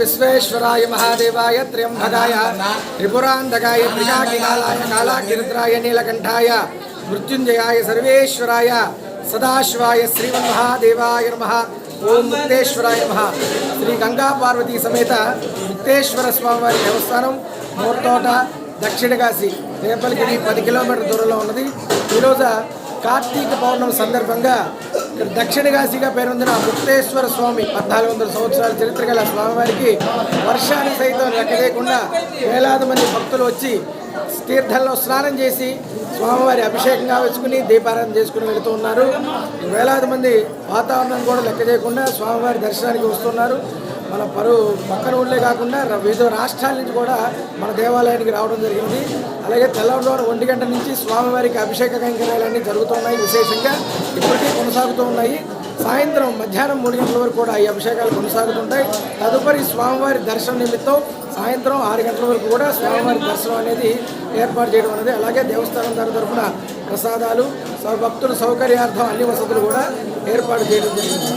విశ్వేశ్వరాయ మహాదేవాయ త్ర్యంభగాయ త్రిపురాంధకాయ త్రికాకికాలాయ కాళాకిరుద్రాయ నీలకంఠాయ మృత్యుంజయాయ సర్వేశ్వరాయ సదాశివాయ శ్రీమన్మహాదేవాయ నమ ఓం ముక్తేశ్వరాయ నమ శ్రీ గంగా పార్వతీ సమేత ముక్తేశ్వర స్వామివారి దేవస్థానం మూర్తోట దక్షిణ కాశీ పది కిలోమీటర్ దూరంలో ఉన్నది. ఈరోజు కార్తీక పౌర్ణమి సందర్భంగా ఇక్కడ దక్షిణ కాశీగా పేరొందిన ముక్తేశ్వర స్వామి పద్నాలుగు వందల సంవత్సరాల చరిత్ర గల స్వామివారికి వర్షాన్ని సైతం లెక్క లేకుండా వేలాది మంది భక్తులు వచ్చి తీర్థంలో స్నానం చేసి స్వామివారి అభిషేకం కావచ్చుకుని దీపారాధన చేసుకుని వెళుతూ ఉన్నారు. వేలాది మంది వాతావరణం కూడా లెక్క చేయకుండా స్వామివారి దర్శనానికి వస్తున్నారు. మన పరు పక్కన ఊళ్ళే కాకుండా వివిధ రాష్ట్రాల నుంచి కూడా మన దేవాలయానికి రావడం జరిగింది. అలాగే తెల్లవారుజామున ఒంటి గంట నుంచి స్వామివారికి అభిషేక కైంకర్యాలన్నీ జరుగుతున్నాయి విశేషంగా. ఇప్పటికీ కొనసాగుతూ ఉన్నాయి. సాయంత్రం మధ్యాహ్నం మూడు గంటల వరకు కూడా ఈ అభిషేకాలు కొనసాగుతుంటాయి. తదుపరి స్వామివారి దర్శనం నిమిత్తం సాయంత్రం ఆరు గంటల వరకు కూడా స్వామివారి దర్శనం అనేది ఏర్పాటు చేయడం అనేది అలాగే దేవస్థానం తరఫు తరఫున ప్రసాదాలు స- భక్తుల సౌకర్యార్థం అన్ని వసతులు కూడా ఏర్పాటు చేయడం జరిగింది.